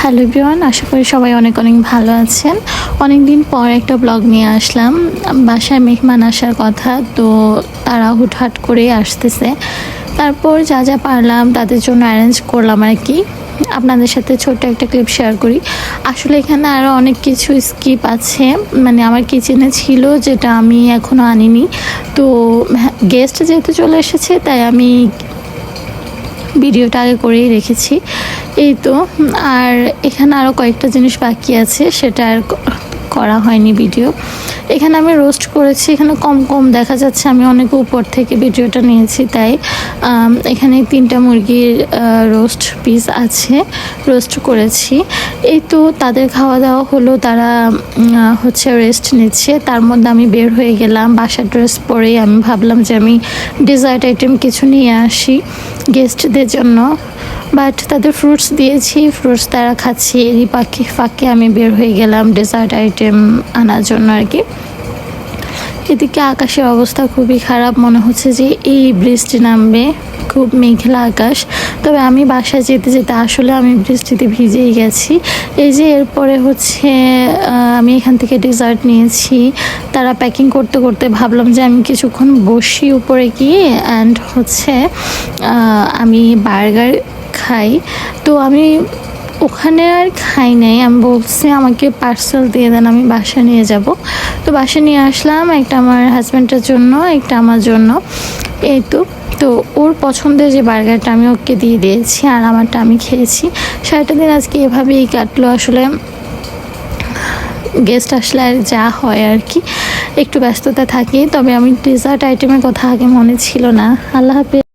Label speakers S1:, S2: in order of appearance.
S1: Hello বিওয়ান আশা করি সবাই অনেক অনেক ভালো আছেন। অনেক দিন পর একটা ব্লগ নিয়ে আসলাম। বাসায় মেহমান আসার কথা, তো তারা হুটহাট করে আসতেছে। তারপর যা যা পারলাম, তাদের জন্য অ্যারেঞ্জ করলাম আর কি। আপনাদের সাথে ছোট্ট একটা ক্লিপ শেয়ার করি। আসলে এখানে আরও অনেক কিছু স্কিপ আছে। মানে আমার কিচেনে ছিল, যেটা আমি এখনও আনিনি। তো গেস্ট যেহেতু চলে এসেছে, তাই আমি ভিডিওটা আগে করেই রেখেছি। এই তো, আর এখানে আরও কয়েকটা জিনিস বাকি আছে, সেটা আর করা হয়নি ভিডিও এখানে আমি রোস্ট করেছি, এখানে কম কম দেখা যাচ্ছে, আমি অনেক উপর থেকে ভিডিওটা নিয়েছি, তাই এখানে তিনটা মুরগির রোস্ট পিস আছে রোস্ট করেছি। এই তো তাদের খাওয়া দাওয়া হলো, তারা হচ্ছে রেস্ট নিচ্ছে। তার মধ্যে আমি বের হয়ে গেলাম, বাসার ড্রেস পরেই আমি ভাবলাম যে আমি ডেজার্ট আইটেম কিছু নিয়ে আসি গেস্টদের জন্য। বাট তাদের ফ্রুটস দিয়েছি ফ্রুটস তারা খাচ্ছে, এরই পাখি, ফাঁকে আমি বের হয়ে গেলাম ডেজার্ট আইটেম আনার জন্য আর কি এদিকে আকাশের অবস্থা খুবই খারাপ, মনে হচ্ছে যে এই বৃষ্টি নামবে, খুব মেঘলা আকাশ। তবে আমি বাসায় যেতে যেতে আসলে আমি বৃষ্টিতে ভিজেই গেছি। এই যে এরপরে হচ্ছে আমি এখান থেকে ডেজার্ট নিয়েছি। তারা প্যাকিং করতে করতে ভাবলাম যে আমি কিছুক্ষণ বসি উপরে গিয়ে অ্যান্ড হচ্ছে আমি বার্গার খাই, তো আমি ওখানে আর খাই নাই। আমি বলছি, আমাকে পার্সেল দিয়ে দেন, আমি বাসা নিয়ে যাব। তো বাসা নিয়ে আসলাম, একটা আমার হাজব্যান্ডের জন্য, একটা আমার জন্য। এই তো তো ওর পছন্দের যে বার্গারটা আমি ওকে দিয়ে দিয়েছি, আর আমারটা আমি খেয়েছি। সারাটা দিন আজকে এভাবেই কাটলো। আসলে গেস্ট আসলে আর যা হয় আর কি, একটু ব্যস্ততা থাকি তবে আমি ডেজার্ট আইটেমের কথা আগে মনে ছিল না। আল্লাহ হাফেজ।